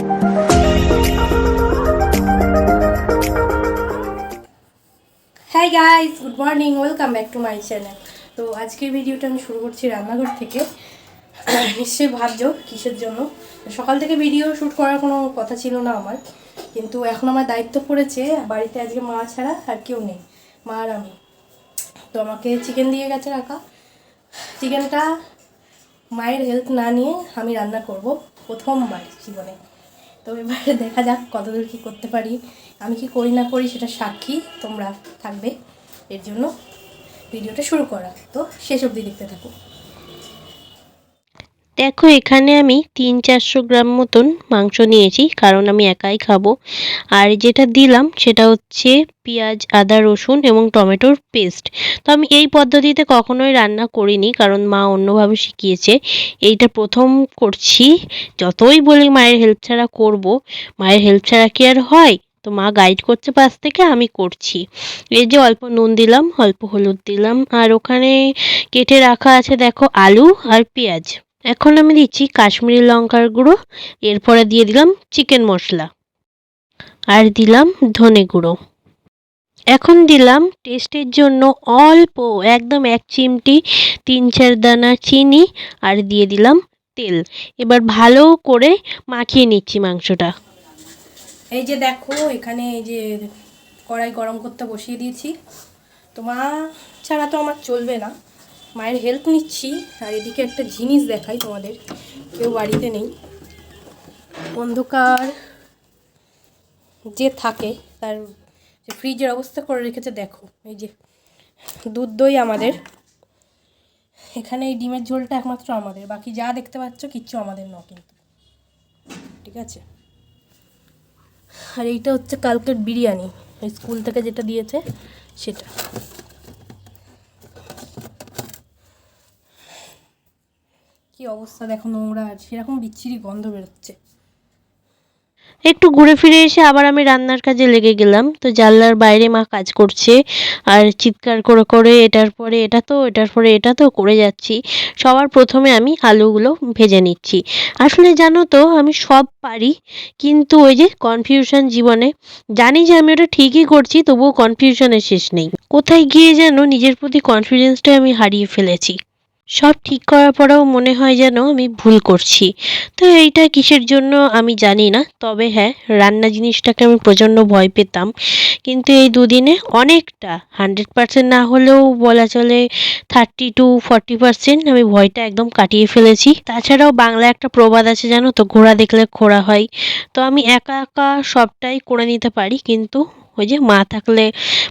Hi guys good morning welcome back to my channel তো আজকের ভিডিওটা আমি শুরু করছি রান্নাঘর থেকে। নিশ্চয়ই ভাবছ কিসের জন্য? সকাল থেকে ভিডিও শ্যুট করার কোনো কথা ছিল না আমার। কিন্তু এখন আমার দায়িত্ব পড়েছে, বাড়িতে আজকে মা ছাড়া আর কেউ নেই, মা আর আমি। তো আমাকে চিকেন দিয়ে গেছে রাখা চিকেনটা মায়ের হেল্প না নিয়ে আমি রান্না করব প্রথমবার জীবনে। তো এবারে দেখা যাক কতদূর কী করতে পারি। আমি কি করি না করি সেটা সাক্ষী, তোমরা থাকবে। এর জন্য ভিডিওটা শুরু করা। তো শেষ অবধি দেখতে থাকো। দেখো, এখানে আমি তিন চারশো গ্রাম মতন মাংস নিয়েছি, কারণ আমি একাই খাব। আর যেটা দিলাম, সেটা হচ্ছে পেঁয়াজ, আদা, রসুন এবং টমেটোর পেস্ট। তো আমি এই পদ্ধতিতে কখনোই রান্না করিনি, কারণ মা অন্যভাবে শিখিয়েছে। এইটা প্রথম করছি, যতই বলি মায়ের হেল্প ছাড়া করব, মায়ের হেল্প ছাড়া কি আর হয়? তো মা গাইড করছে পাশ থেকে, আমি করছি। এই যে অল্প নুন দিলাম, অল্প হলুদ দিলাম, আর ওখানে কেটে রাখা আছে, দেখো, আলু আর পেঁয়াজ। এখন আমি দিচ্ছি কাশ্মীরি লঙ্কার গুঁড়ো, এরপরে দিয়ে দিলাম চিকেন মশলা। আর দিলাম ধনে গুঁড়ো। এখন দিলাম টেস্টের জন্য অল্প, একদম এক চিমটি তিন চার দানা চিনি আর দিয়ে দিলাম তেল। এবার ভালো করে মাখিয়ে নিচ্ছি মাংসটা। এই যে দেখো, এখানে এই যে কড়াই গরম করতে বসিয়ে দিয়েছি। তো মা ছাড়া তো আমার চলবে না। মায়ের হেল্প নিচ্ছি। আর এদিকে একটা জিনিস দেখাই তোমাদের। কেউ বাড়িতে নেই। অন্ধকার যে থাকে, তার যে ফ্রিজের অবস্থা করে রেখেছে, দেখো। এই যে দুধ দই আমাদের। এখানে এই ডিমের ঝোলটা একমাত্র আমাদের। বাকি যা দেখতে পাচ্ছ, কিচ্ছু আমাদের ন কিন্তু। ঠিক আছে? আর এইটা হচ্ছে কালকের বিরিয়ানি। স্কুল থেকে যেটা দিয়েছে, সেটা। কি অবস্থা? দেখো নোংরা আর সেরকম বিচ্ছিরি গন্ধ বেরোচ্ছে। একটু ঘুরে ফিরে এসে আবার আমি রান্নার কাজে লেগে গেলাম। তো জানলার বাইরে মা কাজ করছে আর চিৎকার করে করে এটার পরে এটা তো, এটার পরে এটা তো করে যাচ্ছি। সবার প্রথমে আমি আলুগুলো ভেজে নিচ্ছি। আসলে জানো তো, আমি সব পারি, কিন্তু ওই যে কনফিউশন জীবনে। জানি যে আমি ওটা ঠিকই করছি, তবুও কনফিউশনের শেষ নেই। কোথায় গিয়ে যেন নিজের প্রতি কনফিডেন্সটাই আমি হারিয়ে ফেলেছি। সব ঠিক করার পরেও মনে হয় যেন আমি ভুল করছি। তো এইটা কিসের জন্য আমি জানি না। তবে হ্যাঁ রান্না জিনিসটাকে আমি প্রচণ্ড ভয় পেতাম। কিন্তু এই দুদিনে অনেকটা হান্ড্রেড পার্সেন্ট না হলেও বলা চলে থার্টি টু ফর্টি পার্সেন্ট আমি ভয়টা একদম কাটিয়ে ফেলেছি। তাছাড়াও বাংলা একটা প্রবাদ আছে জানো তো, ঘোড়া দেখলে খোড়া হয়। তো আমি একা একা সবটাই করে নিতে পারি, কিন্তু ওই যে মা থাকলে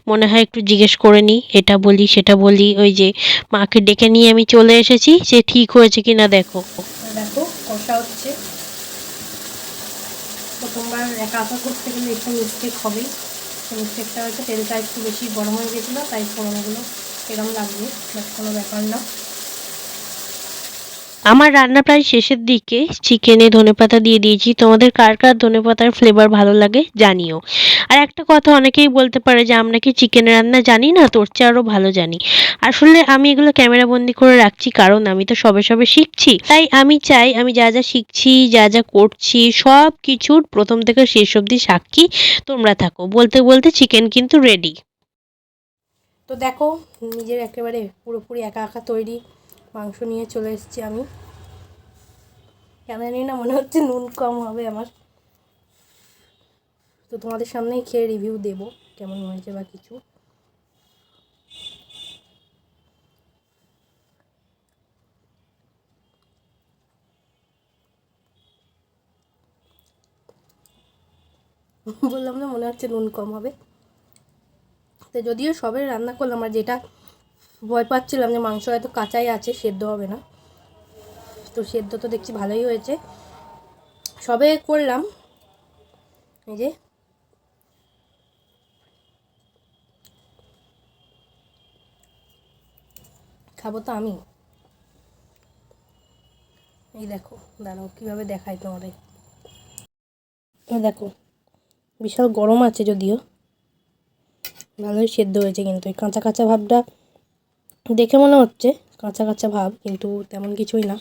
মনে হয় একটু জিজ্ঞেস করে নিই এটা বলি, সেটা বলি, ওই যে মাকে ডেকে নিয়ে আমি চলে এসেছি যে ঠিক হয়েছে কিনা দেখো। দেখো, কষা হচ্ছে। প্রথমবার একা করতে গেলে একটু মিস্টেক হবেই মিস্টেকটা হচ্ছে তেলটা একটু বেশি গরম হয়ে গেছিল, তাই ফোড়নগুলো এরম লাগবে কোনো ব্যাপার না। আমার রান্না প্রায় শেষের দিকে চিকেনে ধনেপাতা দিয়ে দিয়েছি। তোমাদের কার কার ধনেপাতার ফ্লেভার ভালো লাগে জানিও। আর একটা কথা অনেকেই বলতে পারে যে, আমরা কি চিকেন রান্না জানি না? তোর চেয়ে আরও ভালো জানি। আসলে আমি এগুলো ক্যামেরা বন্দি করে রাখছি, কারণ আমি তো সবে সবে শিখছি। তাই আমি চাই আমি যা যা শিখছি, যা যা করছি, সব কিছুর প্রথম থেকে শেষ অবধি সাক্ষী তোমরা থাকো। বলতে বলতে চিকেন কিন্তু রেডি তো দেখো, নিজের একেবারে পুরোপুরি একা একা তৈরি। মাংস নিয়ে চলে এসেছি আমি। কেন জানি না, মনে হচ্ছে নুন কম হবে আমার। তো তোমাদের সামনেই খেয়ে রিভিউ দেবো, কেমন হয়েছে বা কিছু। বললাম না মনে হচ্ছে নুন কম হবে। তো যদিও সবে রান্না করলাম, আর যেটা ভয় পাচ্ছিলাম যে মাংস হয়তো কাঁচাই আছে, সেদ্ধ হবে না। তো সেদ্ধ তো দেখছি ভালোই হয়েছে। সবে করলাম। এই যে। খাব তো আমি। এই দেখো, দাঁড়াও, কীভাবে দেখাই তোমাদের। এই দেখো, বিশাল গরম আছে যদিও। ভালোই সেদ্ধ হয়েছে কিন্তু, এই কাঁচা কাঁচা ভাবটা দেখে মনে হচ্ছে কাঁচা কাঁচা ভাব কিন্তু তেমন কিছুই না।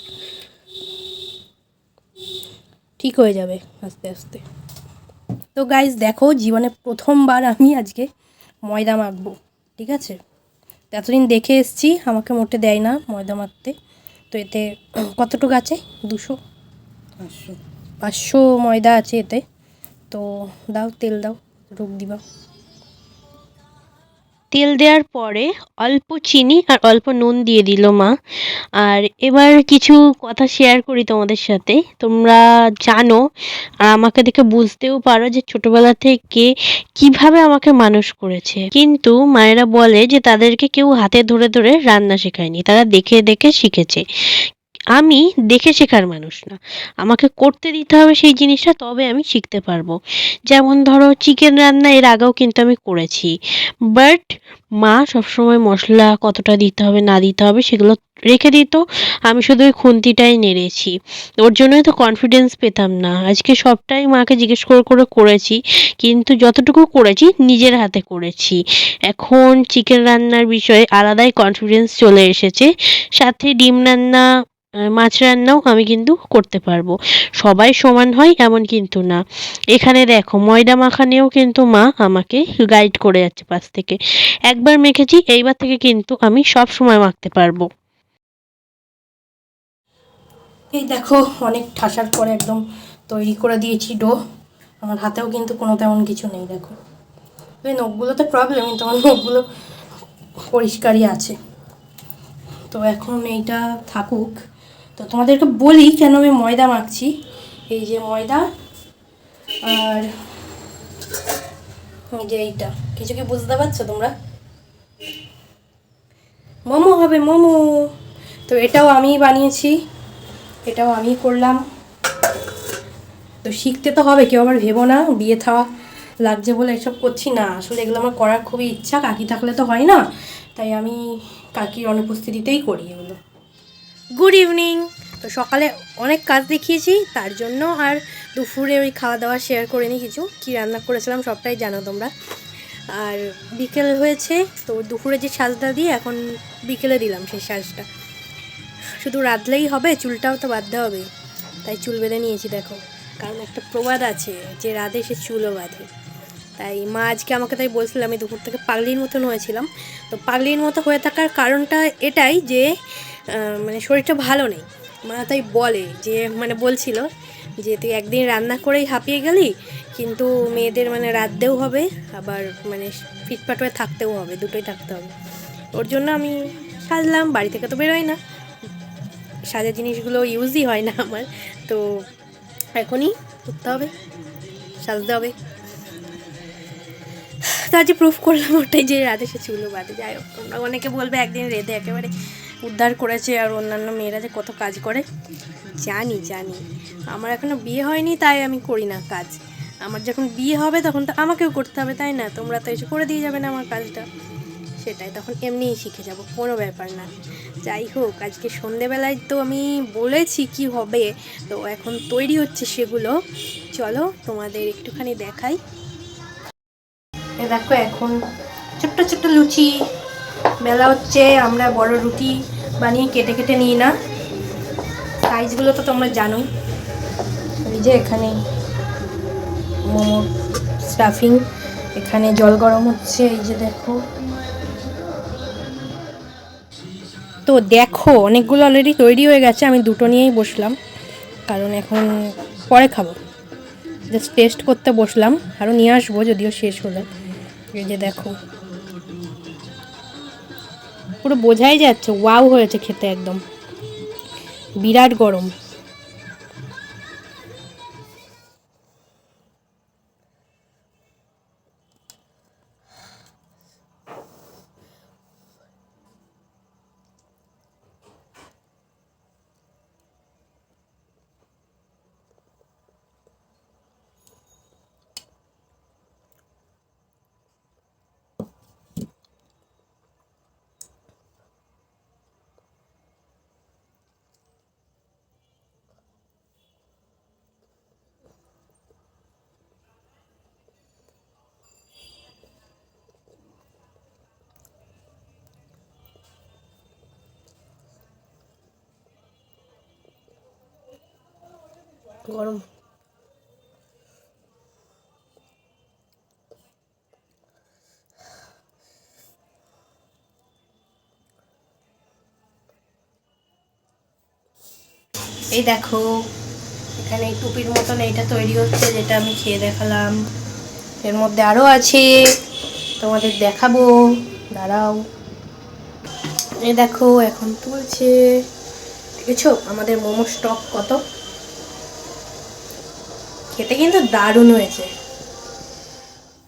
ঠিক হয়ে যাবে আস্তে আস্তে। তো গাইজ দেখো জীবনে প্রথমবার আমি আজকে ময়দা মাখবো ঠিক আছে? এতদিন দেখে এসছি আমাকে মোটে দেয় না ময়দা মাখতে। তো এতে কতটুকু আছে? দুশো? পাঁচশো। পাঁচশো ময়দা আছে এতে। তো দাও তেল দাও রোগ দিবা। তেল দেওয়ার পরে অল্প চিনি আর অল্প নুন দিয়ে দিল মা। আর এবার কিছু কথা শেয়ার করি তোমাদের সাথে। তোমরা জানো আর আমাকে দেখে বুঝতেও পারো যে ছোটবেলা থেকে কীভাবে আমাকে মানুষ করেছে। কিন্তু মায়েরা বলে যে তাদেরকে কেউ হাতে ধরে ধরে রান্না শেখায়নি, তারা দেখে দেখে শিখেছে। আমি দেখে শেখার মানুষ না। আমাকে করতে দিতে হবে সেই জিনিসটা, তবে আমি শিখতে পারব। যেমন ধরো চিকেন রান্না এর আগেও কিন্তু আমি করেছি। বাট মা সবসময় মশলা কতটা দিতে হবে, না দিতে হবে সেগুলো রেখে দিত। আমি শুধু ওই খুন্তিটাই নেড়েছি। ওর জন্যই তো কনফিডেন্স পেতাম না। আজকে সবটাই মাকে জিজ্ঞেস করে করে করেছি। কিন্তু যতটুকু করেছি, নিজের হাতে করেছি। এখন চিকেন রান্নার বিষয়ে আলাদাই কনফিডেন্স চলে এসেছে। সাথে ডিম রান্না মাছ রান্নাও আমি কিন্তু করতে পারব। সবাই সমান হয় এমন কিন্তু না। এখানে দেখো, ময়দা মাখানেও কিন্তু মা আমাকে গাইড করে যাচ্ছে পাশ থেকে। একবার মেখেছি, এইবার থেকে কিন্তু আমি সব সময় মাখতে পারব। এই দেখো, অনেক ঠাসার পরে একদম তৈরি করে দিয়েছি ডো আমার হাতেও কিন্তু কোনো তেমন কিছু নেই, দেখো। এই নখগুলোতে প্রবলেম কিন্তু আমার নখগুলো পরিষ্কারই আছে। তো এখন এইটা থাকুক। তো তোমাদেরকে বলি কেন আমি ময়দা মাখছি। এই যে ময়দা আর যে এইটা। কিছু কি বুঝতে পারছ তোমরা? মোমো হবে মোমো। তো এটাও আমি বানিয়েছি। এটাও আমি করলাম। তো শিখতে তো হবে, কেউ আবার ভেবো না, বিয়ে থাওয়া লাগছে বলে এসব করছি না। আসলে এগুলো আমার করার খুবই ইচ্ছা, কাকি থাকলে তো হয় না। তাই আমি কাকির অনুপস্থিতিতেই করি এগুলো। গুড ইভিনিং তো সকালে অনেক কাজ দেখিয়েছি, তার জন্য আর দুপুরে ওই খাওয়া দাওয়া শেয়ার করে নি কিছু। কী রান্না করেছিলাম সবটাই জানো তোমরা। আর বিকেল হয়েছে, তো দুপুরে যে সাজটা দিয়ে এখন বিকেলে দিলাম সেই সাজটা। শুধু রাঁধলেই হবে, চুলটাও তো বাঁধতে হবে। তাই চুল বেঁধে নিয়েছি, দেখো। কারণ একটা প্রবাদ আছে, যে রাধে সে চুলও বাঁধে। তাই মা আজকে আমাকে তাই বলছিল, আমি দুপুর থেকে পাগলির মতন হয়েছিলাম। তো পাগলির মতো হয়ে থাকার কারণটা এটাই যে মানে শরীরটা ভালো নেই। মা তাই বলে যে মানে বলছিল যে, তুই একদিন রান্না করেই হাঁপিয়ে গেলি, কিন্তু মেয়েদের মানে রাঁধতেও হবে, আবার মানে ফিটফাট হয়ে থাকতেও হবে, দুটোই থাকতে হবে। ওর জন্য আমি সাজলাম, বাড়ি থেকে তো বেরোয় না। সাজা জিনিসগুলো ইউজই হয় না আমার, তো এখনই করতে হবে, সাজতে হবে। তো আজ প্রুফ করলাম ওটাই যে রাধে সে চুলো বাদে যাই হোক, তোমরা অনেকে বলবে একদিন রেধে একেবারে উদ্ধার করেছে আর অন্যান্য মেয়েরা যে কত কাজ করে। জানি জানি। আমার এখনও বিয়ে হয়নি, তাই আমি করি না কাজ। আমার যখন বিয়ে হবে তখন তো আমাকেও করতে হবে, তাই না? তোমরা তো এসে করে দিয়ে যাবে না আমার কাজটা। সেটাই তখন এমনিই শিখে যাব, কোনো ব্যাপার না। যাই হোক, আজকে সন্ধেবেলায় তো আমি বলেছি কি হবে, তো এখন তৈরি হচ্ছে সেগুলো। চলো তোমাদের একটুখানি দেখাই। দেখো এখন ছোট্ট ছোট্ট লুচি। বেলা হচ্ছে, আমরা বড় রুটি বানিয়ে কেটে কেটে নিই না। সাইজগুলো তো তোমরা জানোই। এই যে এখানে মোমো স্টাফিং এখানে জল গরম হচ্ছে, এই যে দেখো। তো দেখো, অনেকগুলো অলরেডি তৈরি হয়ে গেছে, আমি দুটো নিয়েই বসলাম, কারণ এখন পরে খাব। জাস্ট টেস্ট করতে বসলাম আরও নিয়ে আসব, যদিও শেষ হলে। এই যে দেখো। পুরো বোঝাই যাচ্ছে ওয়াও হয়েছে খেতে একদম। বিরাট গরম। গরম। এই দেখো, এখানে এই টুপির মতন এইটা তৈরি হচ্ছে, যেটা আমি খেয়ে দেখালাম। এর মধ্যে আরও আছে, তোমাদের দেখাবো। দাঁড়াও। এই দেখো, এখন তুলছে। দেখেছ? আমাদের মোমো স্টক কত? খেতে কিন্তু দারুণ হয়েছে।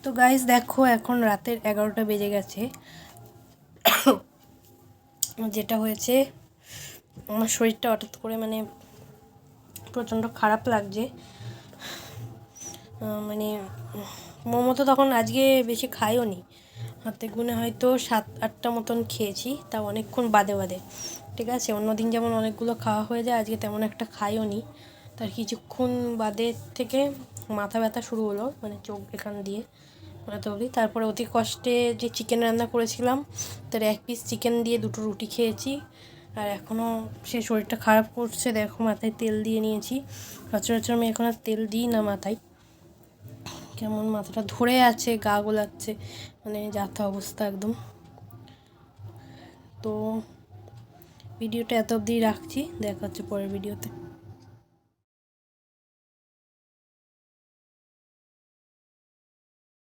তো গাইস দেখো এখন রাতের এগারোটা বেজে গেছে। যেটা হয়েছে, আমার শরীরটা হঠাৎ করে মানে প্রচণ্ড খারাপ লাগছে। মানে মোমো তো তখন আজকে বেশি খাইও নি। হাতে গুনে হয়তো সাত, আটটা মতন খেয়েছি তা অনেকক্ষণ বাদে বাদে। ঠিক আছে, অন্যদিন যেমন অনেকগুলো খাওয়া হয়ে যায়, আজকে তেমন একটা খাইও নি। তার কিছুক্ষণ বাদে থেকে মাথা ব্যথা শুরু হলো মানে চোখ এখান দিয়ে মাথা অবধি। তারপরে অতি কষ্টে যে চিকেন রান্না করেছিলাম, তার এক পিস চিকেন দিয়ে দুটো রুটি খেয়েছি। আর এখনও সে শরীরটা খারাপ করছে, দেখো মাথায় তেল দিয়ে নিয়েছি। সচরাচর আমি এখন আর তেল দিই না মাথায়। কেমন মাথাটা ধরে আছে, গা গোলাচ্ছে মানে যাতা অবস্থা একদম। তো ভিডিওটা এত অবধি রাখছি, দেখা হচ্ছে পরের ভিডিওতে।